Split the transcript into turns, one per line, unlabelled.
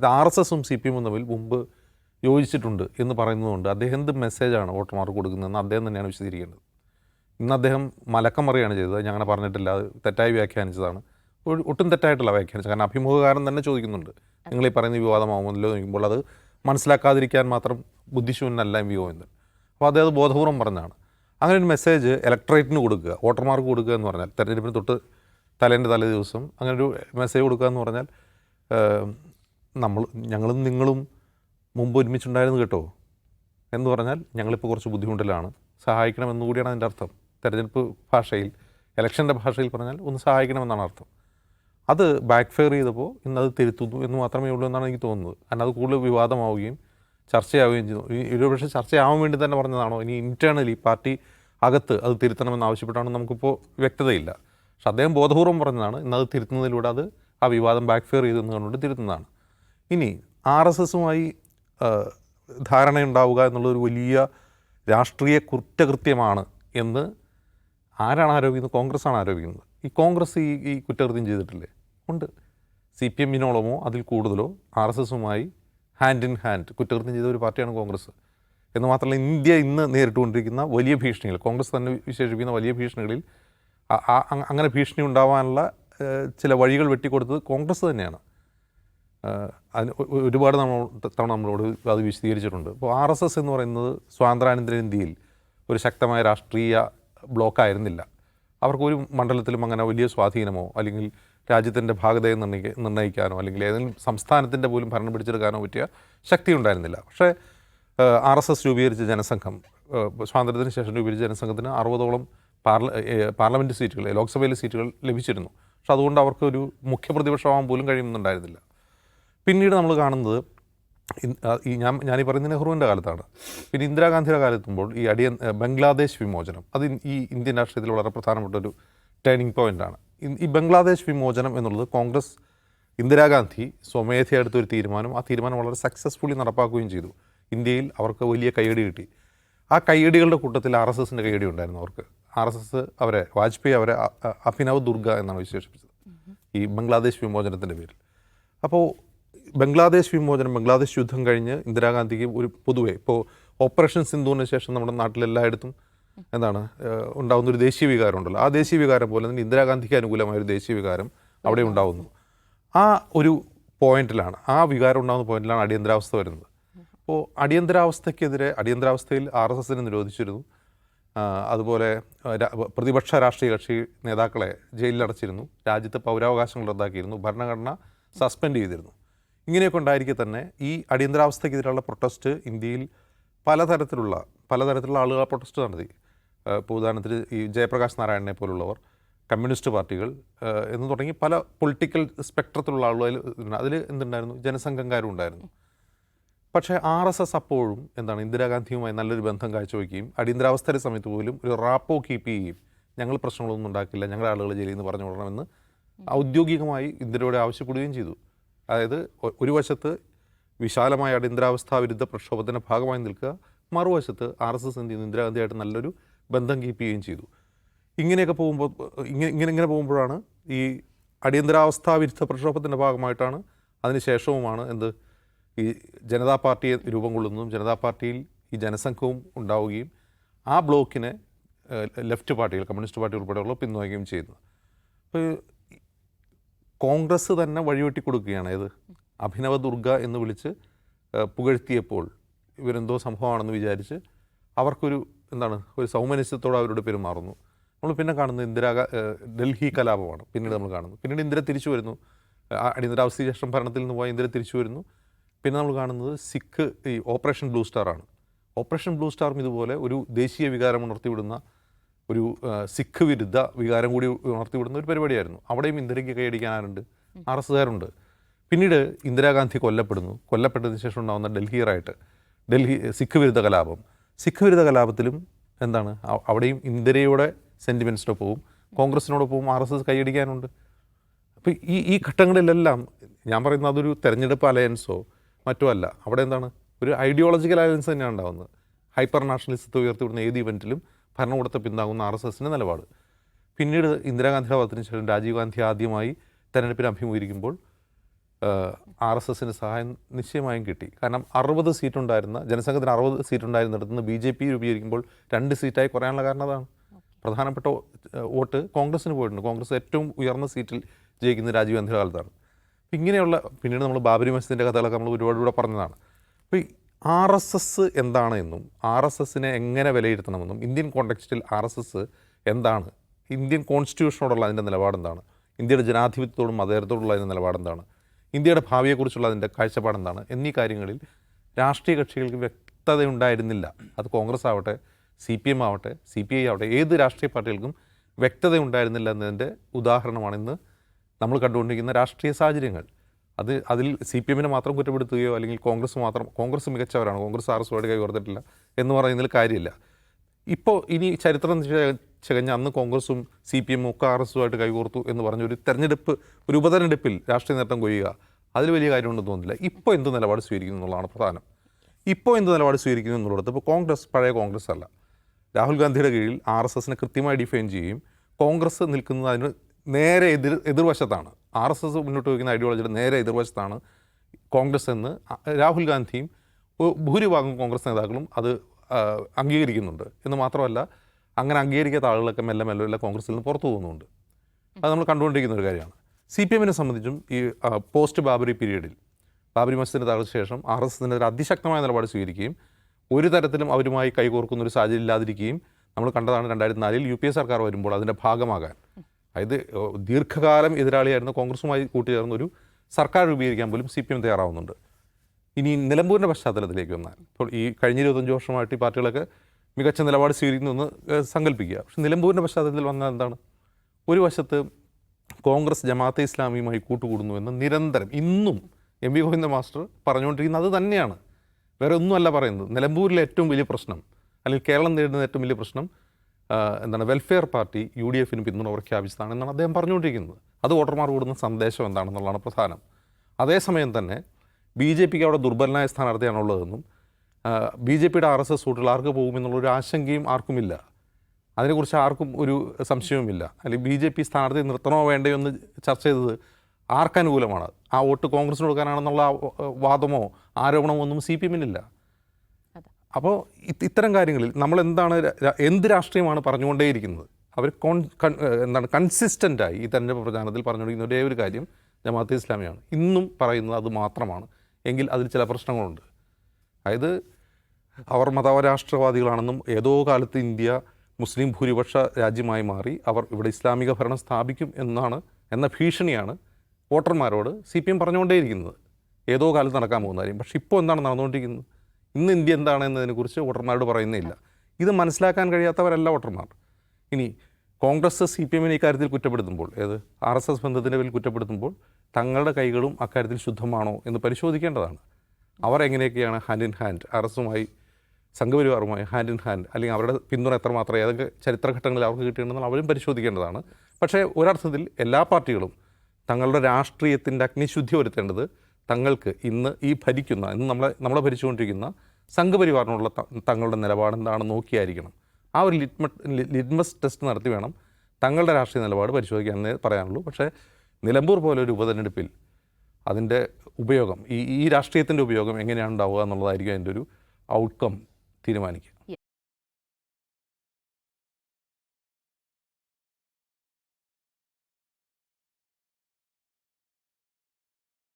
ഇത് R S എസും C P എമ്മും തമ്മിൽ മുമ്പ് യോജിച്ചിട്ടുണ്ട് എന്ന് പറയുന്നതുകൊണ്ട് അദ്ദേഹം എന്ത് മെസ്സേജാണ് വോട്ടർമാർക്ക് കൊടുക്കുന്നതെന്ന് അദ്ദേഹം തന്നെയാണ് വിശദീകരിക്കേണ്ടത്. ഇന്ന് അദ്ദേഹം മലക്കം പറയുകയാണ് ചെയ്തത്. ഞങ്ങനെ പറഞ്ഞിട്ടില്ല. അത് തെറ്റായി വ്യാഖ്യാനിച്ചതാണ്. ഒട്ടും തെറ്റായിട്ടല്ല വ്യാഖ്യാനിച്ചത്. കാരണം അഭിമുഖകാരൻ തന്നെ ചോദിക്കുന്നുണ്ട്. നിങ്ങൾ ഈ പറയുന്ന വിവാദമാവുമല്ലോ നോക്കുമ്പോൾ അത് മനസ്സിലാക്കാതിരിക്കാൻ മാത്രം ബുദ്ധിശൂന്യനല്ല എം വി ഗോവിന്ദൻ. അപ്പോൾ അദ്ദേഹം ബോധപൂർവം പറഞ്ഞതാണ്. അങ്ങനെ ഒരു മെസ്സേജ് ഇലക്ട്രേറ്റിന് കൊടുക്കുക വോട്ടർമാർക്ക് കൊടുക്കുക എന്ന് പറഞ്ഞാൽ തെരഞ്ഞെടുപ്പിന് തൊട്ട് തലേന്റെ തലേ ദിവസം അങ്ങനെ ഒരു മെസ്സേജ് കൊടുക്കുക എന്ന് പറഞ്ഞാൽ നമ്മൾ ഞങ്ങളും നിങ്ങളും മുമ്പ് ഒരുമിച്ചുണ്ടായിരുന്നു കേട്ടോ. എന്ന് പറഞ്ഞാൽ ഞങ്ങളിപ്പോൾ കുറച്ച് ബുദ്ധിമുട്ടിലാണ്. സഹായിക്കണമെന്ന് കൂടിയാണ് അതിന്റെ അർത്ഥം. തെരഞ്ഞെടുപ്പ് ഭാഷയിൽ ഇലക്ഷന്റെ ഭാഷയിൽ പറഞ്ഞാൽ ഒന്ന് സഹായിക്കണമെന്നാണ് അർത്ഥം. അത് ബാക്ക് ഫെയർ ചെയ്തപ്പോൾ ഇന്ന് അത് തിരുത്തുന്നു എന്ന് മാത്രമേ ഉള്ളൂ എന്നാണ് എനിക്ക് തോന്നുന്നത്. കാരണം അത് കൂടുതൽ വിവാദമാവുകയും ചർച്ചയാവുകയും ചെയ്തു. ഒരുപക്ഷെ ചർച്ചയാവാൻ വേണ്ടി തന്നെ പറഞ്ഞതാണോ? ഇനി ഇന്റേർണലി പാർട്ടി അകത്ത് അത് തിരുത്തണമെന്ന് ആവശ്യപ്പെട്ടാണ് നമുക്കിപ്പോൾ വ്യക്തതയില്ല. പക്ഷെ അദ്ദേഹം ബോധപൂർവം പറഞ്ഞതാണ് ഇന്നത് തിരുത്തുന്നതിലൂടെ അത് ആ വിവാദം ബാക്ക് ഫെയർ ചെയ്തെന്ന് കണ്ടുകൊണ്ട് തിരുത്തുന്നതാണ്. ഇനി ആർ എസ് എസുമായി ധാരണയുണ്ടാവുക എന്നുള്ളൊരു വലിയ രാഷ്ട്രീയ കുറ്റകൃത്യമാണ് എന്ന് ആരാണ് ആരോപിക്കുന്നത്? കോൺഗ്രസ് ആണ് ആരോപിക്കുന്നത്. ഈ കോൺഗ്രസ് ഈ ഈ കുറ്റകൃത്യം ചെയ്തിട്ടില്ലേ? ഉണ്ട്. സി പി എമ്മിനോളമോ അതിൽ കൂടുതലോ ആർ എസ് എസുമായി ഹാൻഡ് ഇൻ ഹാൻഡ് കുറ്റകൃത്യം ചെയ്ത ഒരു പാർട്ടിയാണ് കോൺഗ്രസ്. എന്ന് മാത്രമല്ല ഇന്ത്യ ഇന്ന് നേരിട്ടുകൊണ്ടിരിക്കുന്ന വലിയ ഭീഷണികൾ കോൺഗ്രസ് തന്നെ വിശേഷിപ്പിക്കുന്ന വലിയ ഭീഷണികളിൽ അങ്ങനെ ഭീഷണി ഉണ്ടാവാനുള്ള ചില വഴികൾ വെട്ടിക്കൊടുത്തത് കോൺഗ്രസ് തന്നെയാണ്. അതിന് ഒരുപാട് നമ്മൾ തവണ നമ്മളോട് അത് വിശദീകരിച്ചിട്ടുണ്ട്. അപ്പോൾ ആർ എസ് എസ് എന്ന് പറയുന്നത് സ്വാതന്ത്ര്യാനന്തര ഇന്ത്യയിൽ ഒരു ശക്തമായ രാഷ്ട്രീയ ബ്ലോക്കായിരുന്നില്ല അവർക്കൊരു മണ്ഡലത്തിലും അങ്ങനെ വലിയ സ്വാധീനമോ അല്ലെങ്കിൽ രാജ്യത്തിന്റെ ഭാഗതയെ നിർണയിക്ക നിർണയിക്കാനോ അല്ലെങ്കിൽ ഏതെങ്കിലും സംസ്ഥാനത്തിന്റെ പോലും ഭരണം പിടിച്ചെടുക്കാനോ പറ്റിയ ശക്തി ഉണ്ടായിരുന്നില്ല. പക്ഷേ ആർ എസ് എസ് രൂപീകരിച്ച ജനസംഘം സ്വാതന്ത്ര്യത്തിന് ശേഷം രൂപീകരിച്ച ജനസംഘത്തിന് അറുപതോളം പാർല പാർലമെന്റ് സീറ്റുകൾ ലോക്സഭയിലെ സീറ്റുകൾ ലഭിച്ചിരുന്നു. പക്ഷെ അതുകൊണ്ട് അവർക്ക് ഒരു മുഖ്യ പോലും കഴിയുന്നുണ്ടായിരുന്നില്ല. പിന്നീട് നമ്മൾ കാണുന്നത് ഈ ഞാൻ ഞാനീ പറയുന്നത് നെഹ്റുവിന്റെ കാലത്താണ്. പിന്നെ ഇന്ദിരാഗാന്ധിയുടെ കാലത്തുമ്പോൾ ഈ അടിയൻ ബംഗ്ലാദേശ് വിമോചനം അത് ഈ ഇന്ത്യൻ രാഷ്ട്രീയത്തിൽ വളരെ പ്രധാനപ്പെട്ട ഒരു ടേണിംഗ് പോയിന്റാണ് ഈ ബംഗ്ലാദേശ് വിമോചനം എന്നുള്ളത് കോൺഗ്രസ് ഇന്ദിരാഗാന്ധി സ്വമേധയാ ഒരു തീരുമാനം ആ തീരുമാനം വളരെ സക്സസ്ഫുള്ളി നടപ്പാക്കുകയും ചെയ്തു. ഇന്ത്യയിൽ അവർക്ക് വലിയ കൈയടി കിട്ടി. ആ കൈയടികളുടെ കൂട്ടത്തിൽ ആർ എസ് എസിന്റെ കൈയടി ഉണ്ടായിരുന്നു അവർക്ക്. ആർ എസ് എസ് അവരെ വാജ്പേയി അവരെ അഭിനവ് ദുർഗ എന്നാണ് വിശേഷിപ്പിച്ചത്. ഈ ബംഗ്ലാദേശ് വിമോചനത്തിന്റെ പേരിൽ. അപ്പോൾ ബംഗ്ലാദേശ് വിമോചനം ബംഗ്ലാദേശ് യുദ്ധം കഴിഞ്ഞ് ഇന്ദിരാഗാന്ധിക്ക് ഒരു പൊതുവെ ഇപ്പോൾ ഓപ്പറേഷൻ സിന്ധുവിന് ശേഷം നമ്മുടെ നാട്ടിലെല്ലായിടത്തും എന്താണ് ഉണ്ടാകുന്ന ഒരു ദേശീയ വികാരം ഉണ്ടല്ലോ. ആ ദേശീയ വികാരം പോലെ തന്നെ ഇന്ദിരാഗാന്ധിക്ക് അനുകൂലമായ ഒരു ദേശീയ വികാരം അവിടെ ഉണ്ടാകുന്നു ആ ഒരു പോയിന്റിലാണ് ആ വികാരം ഉണ്ടാകുന്ന പോയിന്റിലാണ് അടിയന്തരാവസ്ഥ വരുന്നത്. അപ്പോൾ അടിയന്തരാവസ്ഥയ്ക്കെതിരെ അടിയന്തരാവസ്ഥയിൽ ആർ എസ് എസിനെ നിരോധിച്ചിരുന്നു. അതുപോലെ പ്രതിപക്ഷ രാഷ്ട്രീയ കക്ഷി നേതാക്കളെ ജയിലിലടച്ചിരുന്നു. രാജ്യത്തെ പൗരാവകാശങ്ങൾ റദ്ദാക്കിയിരുന്നു. ഭരണഘടന സസ്പെൻഡ് ചെയ്തിരുന്നു. ഇങ്ങനെയൊക്കെ ഉണ്ടായിരിക്കെ തന്നെ ഈ അടിയന്തരാവസ്ഥയ്ക്കെതിരെയുള്ള പ്രൊട്ടസ്റ്റ് ഇന്ത്യയിൽ പലതരത്തിലുള്ള പലതരത്തിലുള്ള ആളുകൾ പ്രൊട്ടസ്റ്റ് നടത്തി. ഇപ്പോൾ ഉദാഹരണത്തിന് ഈ ജയപ്രകാശ് നാരായണനെ പോലുള്ളവർ കമ്മ്യൂണിസ്റ്റ് പാർട്ടികൾ എന്ന് തുടങ്ങി പല പൊളിറ്റിക്കൽ സ്പെക്ട്രത്തിലുള്ള ആളുകൾ അതിൽ എന്തുണ്ടായിരുന്നു? ജനസംഘംകാരും ഉണ്ടായിരുന്നു. പക്ഷേ ആർ എസ് എസ് അപ്പോഴും എന്താണ് ഇന്ദിരാഗാന്ധിയുമായി നല്ലൊരു ബന്ധം കാഴ്ചവെക്കുകയും അടിയന്തരാവസ്ഥയുടെ സമയത്ത് പോലും ഒരു റാപ്പോ കീപ്പ് ചെയ്യുകയും ഞങ്ങൾ പ്രശ്നങ്ങളൊന്നും ഉണ്ടാക്കില്ല ഞങ്ങളുടെ ആളുകൾ ജയിലിൽ നിന്ന് പറഞ്ഞു വിടണമെന്ന് ഔദ്യോഗികമായി ഇന്ദിരയോട് ആവശ്യപ്പെടുകയും ചെയ്തു. അതായത് ഒരു വശത്ത് വിശാലമായ അടിയന്തരാവസ്ഥാ വിരുദ്ധ പ്രക്ഷോഭത്തിന്റെ ഭാഗമായി നിൽക്കുക മറുവശത്ത് ആർ എസ് എസ് എന്ത് ചെയ്യുന്നു? ഇന്ദിരാഗാന്ധിയായിട്ട് നല്ലൊരു ബന്ധം കീപ്പ് ചെയ്യുകയും ചെയ്തു. ഇങ്ങനെയൊക്കെ പോകുമ്പോൾ ഇങ്ങനെ ഇങ്ങനെ ഇങ്ങനെ പോകുമ്പോഴാണ് ഈ അടിയന്തരാവസ്ഥാ വിരുദ്ധ പ്രക്ഷോഭത്തിന്റെ ഭാഗമായിട്ടാണ് അതിനുശേഷവുമാണ് എന്ത്? ഈ ജനതാ പാർട്ടിയെ രൂപം കൊള്ളുന്നതും ജനതാ പാർട്ടിയിൽ ഈ ജനസംഘവും ഉണ്ടാവുകയും ആ ബ്ലോക്കിനെ ലെഫ്റ്റ് പാർട്ടികൾ കമ്മ്യൂണിസ്റ്റ് പാർട്ടി ഉൾപ്പെടെയുള്ള പിന്തുണയ്ക്കുകയും ചെയ്യുന്നത്. അപ്പോൾ കോൺഗ്രസ് തന്നെ വഴിവെട്ടി കൊടുക്കുകയാണ്. ഇത് അഭിനവ ദുർഗ എന്ന് വിളിച്ച് പുകഴ്ത്തിയപ്പോൾ ഇവരെന്തോ സംഭവമാണെന്ന് വിചാരിച്ച് അവർക്കൊരു എന്താണ് ഒരു സൗമനസ്യത്തോടെ അവരോട് പെരുമാറുന്നു നമ്മൾ പിന്നെ കാണുന്നത് ഇന്ദിരാ ഡൽഹി കലാപമാണ്. പിന്നീട് നമ്മൾ കാണുന്നത് പിന്നീട് ഇന്ദിര തിരിച്ചു വരുന്നു. അടിയന്തരാവസ്ഥ ശേഷം ഭരണത്തിൽ നിന്ന് പോയ ഇന്ദിര തിരിച്ചു വരുന്നു. പിന്നെ നമ്മൾ കാണുന്നത് സിഖ് ഈ ഓപ്പറേഷൻ ബ്ലൂ സ്റ്റാറാണ്. ഓപ്പറേഷൻ ബ്ലൂ സ്റ്റാറും ഇതുപോലെ ഒരു ദേശീയ വികാരം ഉണർത്തിവിടുന്ന ഒരു സിഖ് വിരുദ്ധ വികാരം കൂടി ഉണർത്തിവിടുന്ന ഒരു പരിപാടിയായിരുന്നു. അവിടെയും ഇന്ദിരയ്ക്ക് കൈയടിക്കാനുണ്ട് ആർ എസ് കാരുണ്ട് പിന്നീട് ഇന്ദിരാഗാന്ധി കൊല്ലപ്പെടുന്നു. കൊല്ലപ്പെട്ടതിന് ശേഷം ഉണ്ടാകുന്ന ഡൽഹിയറായിട്ട് ഡൽഹി സിഖ് വിരുദ്ധ കലാപം. സിഖ് വിരുദ്ധ കലാപത്തിലും എന്താണ് അവിടെയും ഇന്ദിരയുടെ സെന്റിമെന്റ്സിനൊപ്പവും കോൺഗ്രസിനോടൊപ്പവും ആർ എസ് എസ് കൈയടിക്കാനുണ്ട്. അപ്പോൾ ഈ ഈ ഘട്ടങ്ങളിലെല്ലാം ഞാൻ പറയുന്ന അതൊരു തെരഞ്ഞെടുപ്പ് അലയൻസോ മറ്റോ അല്ല. അവിടെ എന്താണ് ഒരു ഐഡിയോളജിക്കൽ അലയൻസ് തന്നെയാണ് ഉണ്ടാകുന്നത്. ഹൈപ്പർ നാഷണലിസത്തെ ഉയർത്തിവിടുന്ന ഏത് ഇവന്റിലും ഭരണകൂടത്തെ പിന്താങ്ങുന്ന ആർ എസ് എസിന്റെ നിലപാട്. പിന്നീട് ഇന്ദിരാഗാന്ധിയുടെ ഭാഗത്തിന് ശേഷം രാജീവ് ഗാന്ധി ആദ്യമായി തെരഞ്ഞെടുപ്പിന് അഭിമുഖീകരിക്കുമ്പോൾ ആർ എസ് എസിന്റെ സഹായം നിശ്ചയമായും കിട്ടി. കാരണം അറുപത് സീറ്റുണ്ടായിരുന്ന ജനസംഘത്തിന് അറുപത് സീറ്റുണ്ടായിരുന്നിടത്ത് നിന്ന് ബി ജെ പി രൂപീകരിക്കുമ്പോൾ രണ്ട് സീറ്റായി കുറയാനുള്ള കാരണം അതാണ്. പ്രധാനപ്പെട്ട വോട്ട് കോൺഗ്രസ്സിന് പോയിട്ടുണ്ട്. കോൺഗ്രസ് ഏറ്റവും ഉയർന്ന സീറ്റിൽ ജയിക്കുന്ന രാജീവ് ഗാന്ധിയുടെ കാലത്താണ്. ഇങ്ങനെയുള്ള പിന്നീട് നമ്മൾ ബാബരി മസ്ജിദിന്റെ കഥകളൊക്കെ നമ്മൾ ഒരുപാട് കൂടെ പറഞ്ഞതാണ്. അപ്പോൾ ആർ എസ് എസ് എന്താണ് എന്നും ആർ എസ് എസിനെ എങ്ങനെ വിലയിരുത്തണമെന്നും ഇന്ത്യൻ കോണ്ടെക്സ്റ്റിൽ ആർ എസ് എസ് എന്താണ്? ഇന്ത്യൻ കോൺസ്റ്റിറ്റ്യൂഷനോടുള്ള അതിന്റെ നിലപാടെന്താണ്? ഇന്ത്യയുടെ ജനാധിപത്യത്തോടും മതേതരത്തോടുള്ള അതിന്റെ നിലപാടെന്താണ്? ഇന്ത്യയുടെ ഭാവിയെക്കുറിച്ചുള്ള അതിന്റെ കാഴ്ചപ്പാടെന്താണ്? എന്നീ കാര്യങ്ങളിൽ രാഷ്ട്രീയ കക്ഷികൾക്ക് വ്യക്തത ഉണ്ടായിരുന്നില്ല അത് കോൺഗ്രസ് ആവട്ടെ സി പി എം ആവട്ടെ സി പി ഐ ആവട്ടെ ഏത് രാഷ്ട്രീയ പാർട്ടികൾക്കും വ്യക്തത ഉണ്ടായിരുന്നില്ല എന്നതിന്റെ ഉദാഹരണമാണ് ഇന്ന് നമ്മൾ കണ്ടുകൊണ്ടിരിക്കുന്ന രാഷ്ട്രീയ സാഹചര്യങ്ങൾ. അത് അതിൽ സി പി എമ്മിനെ മാത്രം കുറ്റപ്പെടുത്തുകയോ അല്ലെങ്കിൽ കോൺഗ്രസ് മാത്രം കോൺഗ്രസ് മികച്ചവരാണ് കോൺഗ്രസ് ആർ എസ് കൈ ഓർത്തിട്ടില്ല എന്ന് പറയുന്നതിൽ കാര്യമില്ല. ഇപ്പോൾ ഇനി ചരിത്രം ചകഞ്ഞ അന്ന് കോൺഗ്രസും സി പി എമ്മും ഒക്കെ ആർ എസുമായിട്ട് കൈകോർത്തു എന്ന് പറഞ്ഞ ഒരു തെരഞ്ഞെടുപ്പ് ഒരു ഉപതെരഞ്ഞെടുപ്പിൽ രാഷ്ട്രീയ നേട്ടം കൊയ്യുക അതിൽ വലിയ കാര്യമുണ്ടെന്ന് തോന്നുന്നില്ല. ഇപ്പോൾ എന്ത് നിലപാട് സ്വീകരിക്കുന്നു എന്നുള്ളതാണ് പ്രധാനം. ഇപ്പോൾ എന്ത് നിലപാട് സ്വീകരിക്കുന്നു എന്നുള്ളത് ഇപ്പോൾ കോൺഗ്രസ് പഴയ കോൺഗ്രസ് അല്ല. രാഹുൽ ഗാന്ധിയുടെ കീഴിൽ ആർ എസ് എസിനെ കൃത്യമായി ഡിഫൈൻ ചെയ്യുകയും കോൺഗ്രസ് നിൽക്കുന്നത് അതിന് നേരെ എതിർ എതിർവശത്താണ്. ആർ എസ് എസ് മുന്നോട്ട് വയ്ക്കുന്ന ഐഡിയോളജിയുടെ നേരെ എതിർവശത്താണ് കോൺഗ്രസ് എന്ന്. രാഹുൽ ഗാന്ധിയും ഭൂരിഭാഗം കോൺഗ്രസ് നേതാക്കളും അത് അംഗീകരിക്കുന്നുണ്ട്. എന്ന് മാത്രമല്ല അങ്ങനെ അംഗീകരിക്കാത്ത ആളുകളൊക്കെ മെല്ലെ മെല്ലെ മെല്ലെ കോൺഗ്രസിൽ നിന്ന് പുറത്തു പോകുന്നുണ്ട്. അത് നമ്മൾ കണ്ടുകൊണ്ടിരിക്കുന്ന ഒരു കാര്യമാണ്. സി പി എമ്മിനെ സംബന്ധിച്ചും ഈ പോസ്റ്റ് ബാബറി പീരീഡിൽ ബാബറി മസ്ജിദിന് തകർച്ച ശേഷം ആർ എസ് എസിന്റെ ഒരു അതിശക്തമായ നിലപാട് സ്വീകരിക്കുകയും ഒരു തരത്തിലും അവരുമായി കൈകോർക്കുന്ന ഒരു സാഹചര്യം ഇല്ലാതിരിക്കുകയും നമ്മൾ കണ്ടതാണ് രണ്ടായിരത്തി നാലിൽ യു പി എ സർക്കാർ വരുമ്പോൾ അതിന്റെ ഭാഗമാകാൻ. അതായത് ദീർഘകാലം എതിരാളിയായിരുന്ന കോൺഗ്രസുമായി കൂട്ടുചേർന്ന ഒരു സർക്കാർ രൂപീകരിക്കാൻ പോലും സി പി എം തയ്യാറാവുന്നുണ്ട്. ഇനി നിലമ്പൂരിന്റെ പശ്ചാത്തലത്തിലേക്ക് വന്നാൽ ഇപ്പോൾ ഈ കഴിഞ്ഞ ഇരുപത്തഞ്ച് വർഷമായിട്ട് ഈ പാർട്ടികളൊക്കെ മികച്ച നിലപാട് സ്വീകരിക്കുന്നു എന്ന് ഏഹ്, സങ്കല്പിക്കുക. പക്ഷെ നിലമ്പൂരിന്റെ പശ്ചാത്തലത്തിൽ വന്നാൽ എന്താണ്? ഒരു വശത്ത് കോൺഗ്രസ് ജമാഅത്തെ ഇസ്ലാമിയുമായി കൂട്ടുകൂടുന്നു എന്ന് നിരന്തരം ഇന്നും എം വി ഗോവിന്ദ മാസ്റ്റർ പറഞ്ഞുകൊണ്ടിരിക്കുന്നത് അത് തന്നെയാണ്. വേറെ ഒന്നുമല്ല പറയുന്നത്. നിലമ്പൂരിലെ ഏറ്റവും വലിയ പ്രശ്നം അല്ലെങ്കിൽ കേരളം നേരിടുന്ന ഏറ്റവും വലിയ പ്രശ്നം എന്താണ് വെൽഫെയർ പാർട്ടി യു ഡി എഫിന് പിന്തുണ പ്രഖ്യാപിച്ചതാണ് എന്നാണ് അദ്ദേഹം പറഞ്ഞുകൊണ്ടിരിക്കുന്നത്. അത് വോട്ടർമാർ കൂടുന്ന സന്ദേശം എന്താണെന്നുള്ളതാണ് പ്രധാനം. അതേസമയം തന്നെ ബി ജെ പിക്ക് അവിടെ ദുർബലനായ സ്ഥാനാർത്ഥിയാണുള്ളതെന്നും ബി ജെ പിയുടെ ആർ എസ് എസ് വോട്ടുകൾ ആർക്ക് പോകുമെന്നുള്ളൊരു ആശങ്കയും ആർക്കുമില്ല. അതിനെക്കുറിച്ച് ആർക്കും ഒരു സംശയവുമില്ല. അല്ലെങ്കിൽ ബി ജെ പി സ്ഥാനാർത്ഥി നിർത്തണോ വേണ്ടയോ എന്ന് ചർച്ച ചെയ്തത് ആർക്കനുകൂലമാണ് ആ വോട്ട് കോൺഗ്രസിന് കൊടുക്കാനാണെന്നുള്ള വാദമോ ആരോപണമോ ഒന്നും സി പി എമ്മിനില്ല. അപ്പോൾ ഇത്തരം കാര്യങ്ങളിൽ നമ്മൾ എന്താണ് എന്ത് രാഷ്ട്രീയമാണ് പറഞ്ഞുകൊണ്ടേയിരിക്കുന്നത്? അവർ കോൺ എന്താണ് കൺസിസ്റ്റന്റായി ഈ തെരഞ്ഞെടുപ്പ് പ്രചാരണത്തിൽ പറഞ്ഞുകൊണ്ടിരിക്കുന്ന ഒരേ ഒരു കാര്യം ജമാഅത്ത് ഇസ്ലാമിയാണ്. ഇന്നും പറയുന്നത് അത് മാത്രമാണ്. എങ്കിൽ അതിൽ ചില പ്രശ്നങ്ങളുണ്ട്. അതായത് അവർ മതരാഷ്ട്രവാദികളാണെന്നും ഏതോ കാലത്ത് ഇന്ത്യ മുസ്ലിം ഭൂരിപക്ഷ രാജ്യമായി മാറി അവർ ഇവിടെ ഇസ്ലാമിക ഭരണം സ്ഥാപിക്കും എന്നാണ് എന്ന ഭീഷണിയാണ് വോട്ടർമാരോട് സി പി എം പറഞ്ഞുകൊണ്ടേയിരിക്കുന്നത്. ഏതോ കാലത്ത് നടക്കാൻ പോകുന്ന കാര്യം. പക്ഷേ ഇപ്പോൾ എന്താണ് നടന്നുകൊണ്ടിരിക്കുന്നത്? ഇന്ന് ഇന്ത്യ എന്താണ് എന്നതിനെക്കുറിച്ച് വോട്ടർമാരോട് പറയുന്നില്ല ഇത് മനസ്സിലാക്കാൻ കഴിയാത്തവരല്ല വോട്ടർമാർ. ഇനി കോൺഗ്രസ് സി പി എമ്മിനെ ഇക്കാര്യത്തിൽ കുറ്റപ്പെടുത്തുമ്പോൾ ഏത് ആർ എസ് എസ് ബന്ധത്തിന്റെ പേരിൽ കുറ്റപ്പെടുത്തുമ്പോൾ തങ്ങളുടെ കൈകളും അക്കാര്യത്തിൽ ശുദ്ധമാണോ എന്ന് പരിശോധിക്കേണ്ടതാണ്. അവർ എങ്ങനെയൊക്കെയാണ് ഹാൻഡ് ഇൻ ഹാൻഡ് ആർ എസുമായി സംഘപരിവാറുമായി ഹാൻഡ് ഇൻ ഹാൻഡ് അല്ലെങ്കിൽ അവരുടെ പിന്തുണ എത്രമാത്രം ഏതൊക്കെ ചരിത്രഘട്ടങ്ങളിൽ അവർക്ക് കിട്ടിയിട്ടുണ്ടെന്ന് അവരും പരിശോധിക്കേണ്ടതാണ്. പക്ഷേ ഒരർത്ഥത്തിൽ എല്ലാ പാർട്ടികളും തങ്ങളുടെ രാഷ്ട്രീയത്തിന്റെ അഗ്നിശുദ്ധി വരുത്തേണ്ടത് തങ്ങൾക്ക് ഇന്ന് ഈ ഭരിക്കുന്ന ഇന്ന് നമ്മളെ നമ്മളെ ഭരിച്ചുകൊണ്ടിരിക്കുന്ന സംഘപരിവാറിനുള്ള തങ്ങളുടെ നിലപാട് എന്താണെന്ന് നോക്കിയായിരിക്കണം. ആ ഒരു ലിറ്റ്മ ലിറ്റ്മസ് ടെസ്റ്റ് നടത്തി വേണം തങ്ങളുടെ രാഷ്ട്രീയ നിലപാട് പരിശോധിക്കാമെന്നേ പറയാനുള്ളൂ. പക്ഷേ നിലമ്പൂർ പോലെ ഒരു ഉപതെരഞ്ഞെടുപ്പിൽ അതിന്റെ ഉപയോഗം ഈ ഈ രാഷ്ട്രീയത്തിന്റെ ഉപയോഗം എങ്ങനെയാണ് ഉണ്ടാവുക എന്നുള്ളതായിരിക്കും അതിന്റെ ഒരു ഔട്ട്കം തീരുമാനിക്കുക.